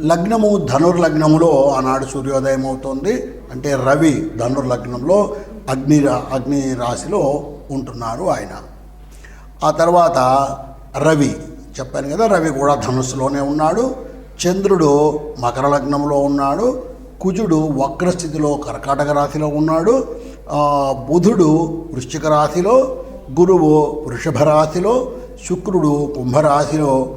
లగ్నము ధనుర్లగ్నములో ఆనాడు సూర్యోదయం అవుతుంది. అంటే రవి ధనుర్లగ్నంలో అగ్ని అగ్ని రాశిలో ఉంటున్నారు ఆయన. ఆ తర్వాత రవి చెప్పాను కదా రవి కూడా ధనుస్సులోనే ఉన్నాడు. చంద్రుడు మకర లగ్నంలో ఉన్నాడు. కుజుడు వక్రస్థితిలో కర్కాటక రాశిలో ఉన్నాడు. బుధుడు వృశ్చిక రాశిలో గురువు వృషభ రాశిలో శుక్రుడు కుంభరాశిలో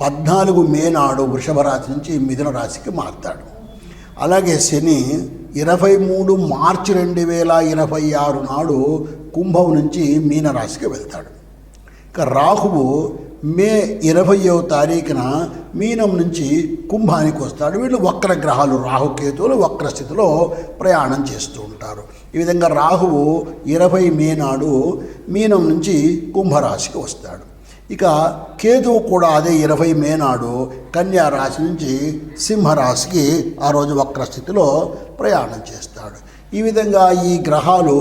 పద్నాలుగు మే నాడు వృషభ రాశి నుంచి మిథున రాశికి మారుతాడు. అలాగే శని ఇరవై మూడు మార్చి రెండు వేల ఇరవై ఆరు నాడు కుంభం నుంచి మీనరాశికి వెళ్తాడు. ఇక రాహువు మే ఇరవయో తారీఖున మీనం నుంచి కుంభానికి వస్తాడు. వీళ్ళు వక్ర గ్రహాలు రాహుకేతువులు వక్ర స్థితిలో ప్రయాణం చేస్తూ ఉంటారు. ఈ విధంగా రాహువు ఇరవై మే నాడు మీనం నుంచి కుంభరాశికి వస్తాడు. ఇక కేతువు కూడా అదే ఇరవై మే నాడు కన్యా రాశి నుంచి సింహరాశికి ఆ రోజు వక్ర స్థితిలో ప్రయాణం చేస్తాడు. ఈ విధంగా ఈ గ్రహాలు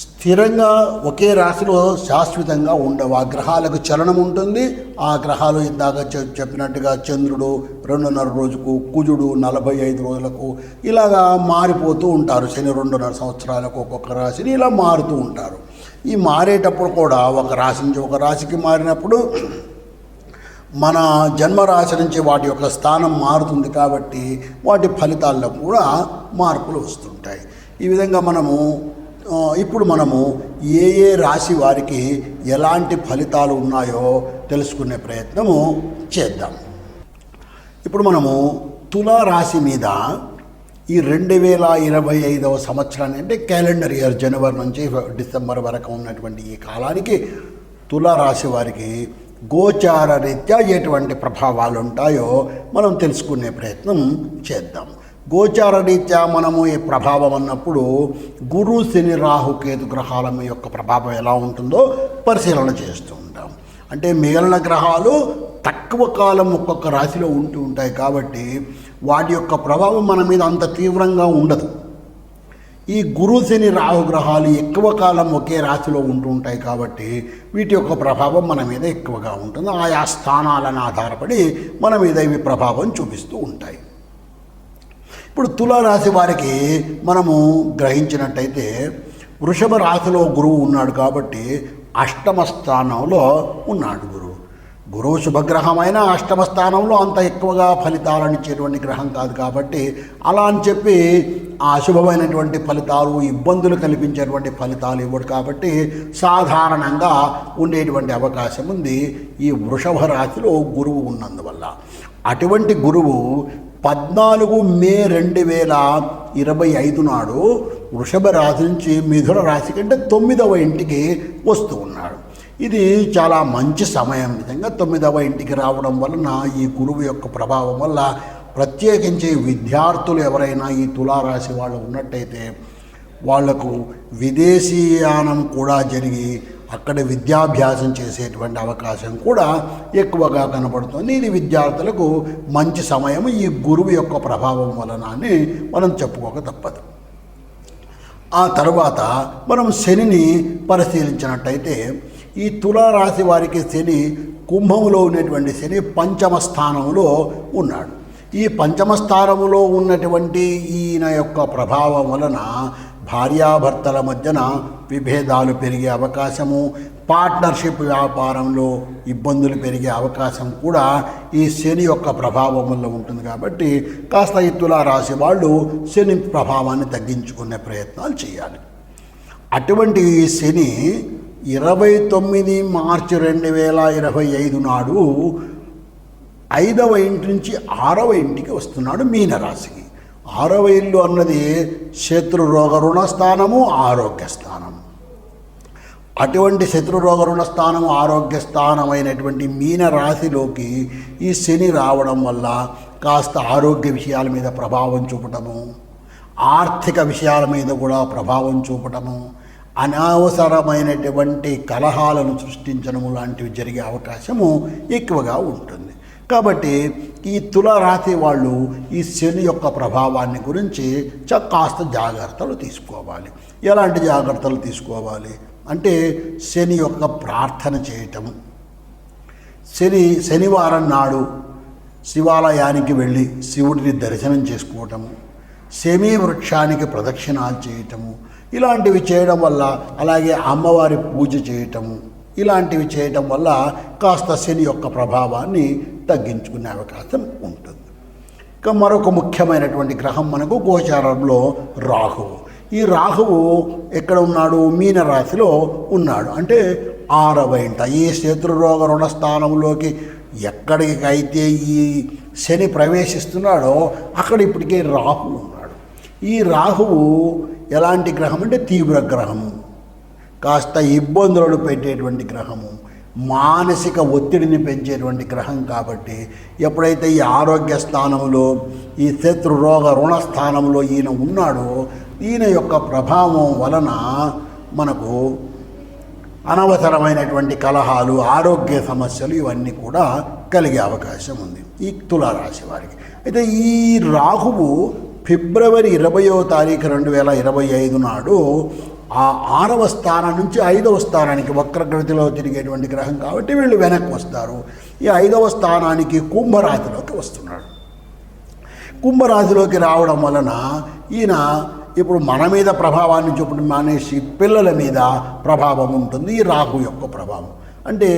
స్థిరంగా ఒకే రాశిలో శాశ్వతంగా ఉండవు. ఆ గ్రహాలకు చలనం ఉంటుంది. ఆ గ్రహాలు ఇందాక చెప్పినట్టుగా చంద్రుడు రెండున్నర రోజుకు కుజుడు నలభై ఐదు రోజులకు ఇలాగా మారిపోతూ ఉంటారు. శని రెండున్నర సంవత్సరాలకు ఒక్కొక్క రాశిని ఇలా మారుతూ ఉంటారు. ఈ మారేటప్పుడు కూడా ఒక రాశి నుంచి ఒక రాశికి మారినప్పుడు మన జన్మరాశి నుంచి వాటి యొక్క స్థానం మారుతుంది కాబట్టి వాటి ఫలితాల్లో కూడా మార్పులు వస్తుంటాయి. ఈ విధంగా మనము ఇప్పుడు మనము ఏ ఏ రాశి వారికి ఎలాంటి ఫలితాలు ఉన్నాయో తెలుసుకునే ప్రయత్నము చేద్దాం. ఇప్పుడు మనము తులా రాశి మీద ఈ రెండు వేల ఇరవై ఐదవ సంవత్సరాన్ని అంటే క్యాలెండర్ ఇయర్ జనవరి నుంచి డిసెంబర్ వరకు ఉన్నటువంటి ఈ కాలానికి తులా రాశి వారికి గోచార రీత్యా ఎటువంటి ప్రభావాలు ఉంటాయో మనం తెలుసుకునే ప్రయత్నం చేద్దాం. గోచార రీత్యా మనము ఈ ప్రభావం అన్నప్పుడు గురు శని రాహు కేతు గ్రహాల యొక్క ప్రభావం ఎలా ఉంటుందో పరిశీలన చేస్తూ ఉంటాం. అంటే మిగిలిన గ్రహాలు తక్కువ కాలం ఒక్కొక్క రాశిలో ఉంటూ ఉంటాయి కాబట్టి వాటి యొక్క ప్రభావం మన మీద అంత తీవ్రంగా ఉండదు. ఈ గురు శని రాహుగ్రహాలు ఎక్కువ కాలం ఒకే రాశిలో ఉంటూ ఉంటాయి కాబట్టి వీటి యొక్క ప్రభావం మన మీద ఎక్కువగా ఉంటుంది. ఆయా స్థానాలను ఆధారపడి మన మీద ఇవి ప్రభావం చూపిస్తూ ఉంటాయి. ఇప్పుడు తులారాశి వారికి మనము గ్రహించినట్టయితే వృషభ రాశిలో గురువు ఉన్నాడు కాబట్టి అష్టమ స్థానంలో ఉన్నాడు గురువు గురువు శుభగ్రహమైన అష్టమ స్థానంలో అంత ఎక్కువగా ఫలితాలను ఇచ్చేటువంటి గ్రహం కాదు కాబట్టి అలా అని చెప్పి ఆ అశుభమైనటువంటి ఫలితాలు ఇబ్బందులు కల్పించేటువంటి ఫలితాలు ఇవ్వడు కాబట్టి సాధారణంగా ఉండేటువంటి అవకాశం ఉంది. ఈ వృషభ రాశిలో గురువు ఉన్నందువల్ల. అటువంటి గురువు పద్నాలుగు మే రెండు వేల ఇరవై ఐదు నాడు వృషభ రాశి నుంచి మిథున రాశి కంటే తొమ్మిదవ ఇంటికి వస్తూ ఉన్నాడు. ఇది చాలా మంచి సమయం. విధంగా తొమ్మిదవ ఇంటికి రావడం వలన ఈ గురువు యొక్క ప్రభావం వల్ల ప్రత్యేకించి విద్యార్థులు ఎవరైనా ఈ తులారాశి వాళ్ళు ఉన్నట్టయితే వాళ్ళకు విదేశీయానం కూడా జరిగి అక్కడ విద్యాభ్యాసం చేసేటువంటి అవకాశం కూడా ఎక్కువగా కనబడుతుంది. ఇది విద్యార్థులకు మంచి సమయం. ఈ గురువు యొక్క ప్రభావం వలన అని మనం చెప్పుకోక తప్పదు. ఆ తర్వాత మనం శనిని పరిశీలించినట్టయితే ఈ తులారాశి వారికి శని కుంభంలో ఉన్నటువంటి శని పంచమ స్థానంలో ఉన్నాడు. ఈ పంచమ స్థానంలో ఉన్నటువంటి ఈయన యొక్క ప్రభావం వలన భార్యాభర్తల మధ్యన విభేదాలు పెరిగే అవకాశము పార్ట్నర్షిప్ వ్యాపారంలో ఇబ్బందులు పెరిగే అవకాశం కూడా ఈ శని యొక్క ప్రభావం వల్ల ఉంటుంది కాబట్టి కాస్త ఈ తులారాశి వాళ్ళు శని ప్రభావాన్ని తగ్గించుకునే ప్రయత్నాలు చేయాలి. అటువంటి ఈ శని ఇరవై తొమ్మిది మార్చి రెండు వేల ఇరవై ఐదు నాడు ఐదవ ఇంటి నుంచి ఆరవ ఇంటికి వస్తున్నాడు మీనరాశికి. ఆరవ ఇల్లు అన్నది శత్రు రోగ రుణ స్థానము ఆరోగ్య స్థానం అటువంటి శత్రురోగ రుణ స్థానం ఆరోగ్య స్థానమైనటువంటి మీనరాశిలోకి ఈ శని రావడం వల్ల కాస్త ఆరోగ్య విషయాల మీద ప్రభావం చూపటము ఆర్థిక విషయాల మీద కూడా ప్రభావం చూపటము అనవసరమైనటువంటి కలహాలను సృష్టించడం లాంటివి జరిగే అవకాశము ఎక్కువగా ఉంటుంది. కాబట్టి ఈ తులరాతి వాళ్ళు ఈ శని యొక్క ప్రభావాన్ని గురించి చ కాస్త జాగ్రత్తలు తీసుకోవాలి. ఎలాంటి జాగ్రత్తలు తీసుకోవాలి? అంటే శని యొక్క ప్రార్థన చేయటం శని శనివారం నాడు శివాలయానికి వెళ్ళి శివుడిని దర్శనం చేసుకోవటము. శమీ వృక్షానికి ప్రదక్షిణాలు చేయటము. ఇలాంటివి చేయడం వల్ల అలాగే అమ్మవారి పూజ చేయటము ఇలాంటివి చేయటం వల్ల కాస్త శని యొక్క ప్రభావాన్ని తగ్గించుకునే అవకాశం ఉంటుంది. ఇక మరొక ముఖ్యమైనటువంటి గ్రహం మనకు గోచారంలో రాహువు. ఈ రాహువు ఎక్కడ ఉన్నాడు? మీన రాశిలో ఉన్నాడు. అంటే ఆరవ ఇంట. ఈ శత్రురోగ రుణ స్థానంలోకి ఎక్కడికైతే ఈ శని ప్రవేశిస్తున్నాడో అక్కడ ఇప్పటికే రాహు ఉన్నాడు. ఈ రాహువు ఎలాంటి గ్రహం అంటే తీవ్ర గ్రహము. కాస్త ఇబ్బందులను పెట్టేటువంటి గ్రహము. మానసిక ఒత్తిడిని పెంచేటువంటి గ్రహం కాబట్టి ఎప్పుడైతే ఈ ఆరోగ్య స్థానంలో ఈ శత్రు రోగ రుణ స్థానంలో ఈయన ఉన్నాడో ఈయన యొక్క ప్రభావం వలన మనకు అనవసరమైనటువంటి కలహాలు ఆరోగ్య సమస్యలు ఇవన్నీ కూడా కలిగే అవకాశం ఉంది. ఈ తులారాశి వారికి. అయితే ఈ రాహువు ఫిబ్రవరి ఇరవయో తారీఖు రెండు వేల ఇరవై ఐదు నాడు ఆ ఆరవ స్థానం నుంచి ఐదవ స్థానానికి వక్రగతిలో తిరిగేటువంటి గ్రహం కాబట్టి వీళ్ళు వెనక్కి వస్తారు. ఈ ఐదవ స్థానానికి కుంభరాశిలోకి వస్తున్నాడు. కుంభరాశిలోకి రావడం వలన ఈయన ఇప్పుడు మన మీద ప్రభావాన్ని చూపడం మానేసి పిల్లల మీద ప్రభావం ఉంటుంది ఈ రాహు యొక్క ప్రభావం. అంటే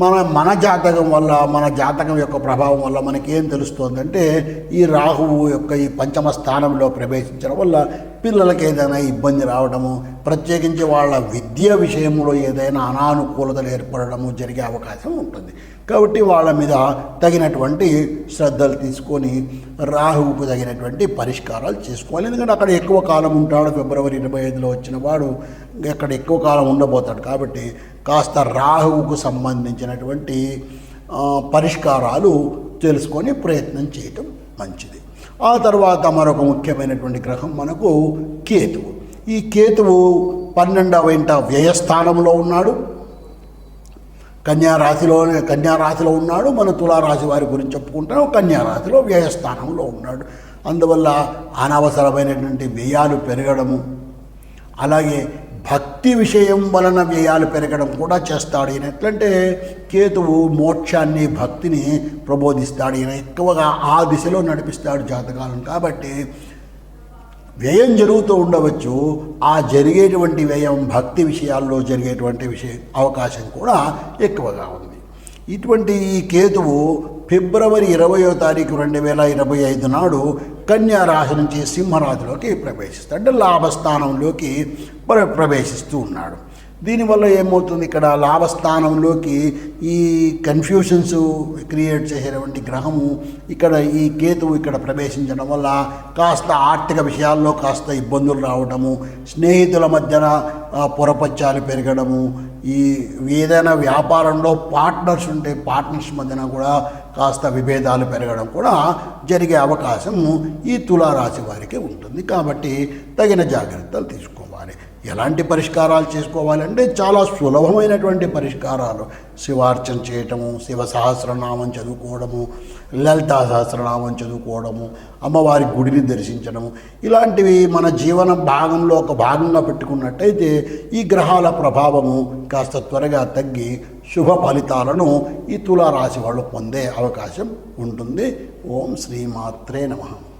మన మన జాతకం వల్ల మన జాతకం యొక్క ప్రభావం వల్ల మనకేం తెలుస్తుందంటే ఈ రాహువు యొక్క ఈ పంచమ స్థానంలో ప్రవేశించడం వల్ల పిల్లలకి ఏదైనా ఇబ్బంది రావడము ప్రత్యేకించి వాళ్ళ విద్య విషయంలో ఏదైనా అనానుకూలతలు ఏర్పడడము జరిగే అవకాశం ఉంటుంది. కాబట్టి వాళ్ళ మీద తగినటువంటి శ్రద్ధలు తీసుకొని రాహువుకు తగినటువంటి పరిష్కారాలు చేసుకోవాలి. ఎందుకంటే అక్కడ ఎక్కువ కాలం ఉంటాడు. ఫిబ్రవరి ఇరవై ఐదులో వచ్చిన వాడు అక్కడ ఎక్కువ కాలం ఉండబోతాడు. కాబట్టి కాస్త రాహువుకు సంబంధించినటువంటి పరిష్కారాలు తెలుసుకొని ప్రయత్నం చేయటం మంచిది. ఆ తర్వాత మరొక ముఖ్యమైనటువంటి గ్రహం మనకు కేతువు. ఈ కేతువు పన్నెండవ ఇంట వ్యయస్థానంలో ఉన్నాడు. కన్యా కన్యారాశిలో ఉన్నాడు. మన తులారాశి వారి గురించి చెప్పుకుంటాం. కన్యారాశిలో వ్యయస్థానంలో ఉన్నాడు. అందువల్ల అనవసరమైనటువంటి వ్యయాలు పెరగడము అలాగే భక్తి విషయం వలన వ్యయాలు పెరగడం కూడా చేస్తాడు ఈయన. ఎట్లంటే కేతువు మోక్షాన్ని భక్తిని ప్రబోధిస్తాడు. ఈయన ఎక్కువగా ఆ దిశలో నడిపిస్తాడు జాతకాలను. కాబట్టి వ్యయం జరుగుతూ ఉండవచ్చు. ఆ జరిగేటువంటి వ్యయం భక్తి విషయాల్లో జరిగేటువంటి విషయం అవకాశం కూడా ఎక్కువగా ఉంది. ఇటువంటి ఈ కేతువు ఫిబ్రవరి ఇరవయో తారీఖు రెండు వేల ఇరవై ఐదు నాడు కన్యారాశి నుంచి సింహరాశిలోకి ప్రవేశిస్తాడు. అంటే లాభస్థానంలోకి ప్ర- ప్రవేశిస్తూ ఉన్నాడు. దీనివల్ల ఏమవుతుంది? ఇక్కడ లాభస్థానంలోకి ఈ కన్ఫ్యూషన్స్ క్రియేట్ చేసేటువంటి గ్రహము ఇక్కడ ఈ కేతువు ఇక్కడ ప్రవేశించడం వల్ల కాస్త ఆర్థిక విషయాల్లో కాస్త ఇబ్బందులు రావడము స్నేహితుల మధ్యన ఆ, పొరపచ్చాలు పెరగడము ఈ ఏదైనా వ్యాపారంలో పార్ట్నర్స్ ఉంటే పార్ట్నర్స్ మధ్యన కూడా కాస్త విభేదాలు పెరగడం కూడా జరిగే అవకాశం ఈ తులారాశి వారికి ఉంటుంది. కాబట్టి తగిన జాగ్రత్తలు తీసుకోవాలి. ఎలాంటి పరిష్కారాలు చేసుకోవాలంటే చాలా సులభమైనటువంటి పరిష్కారాలు. శివార్చన చేయటము శివ సహస్రనామం చదువుకోవడము లలితా సహస్రనామం చదువుకోవడము అమ్మవారి గుడిని దర్శించడము. ఇలాంటివి మన జీవన భాగంలో ఒక భాగంగా పెట్టుకున్నట్టయితే ఈ గ్రహాల ప్రభావము కాస్త త్వరగా తగ్గి శుభ ఫలితాలను ఈ తులారాశి వాళ్ళు పొందే అవకాశం ఉంటుంది. ఓం శ్రీమాత్రే నమః.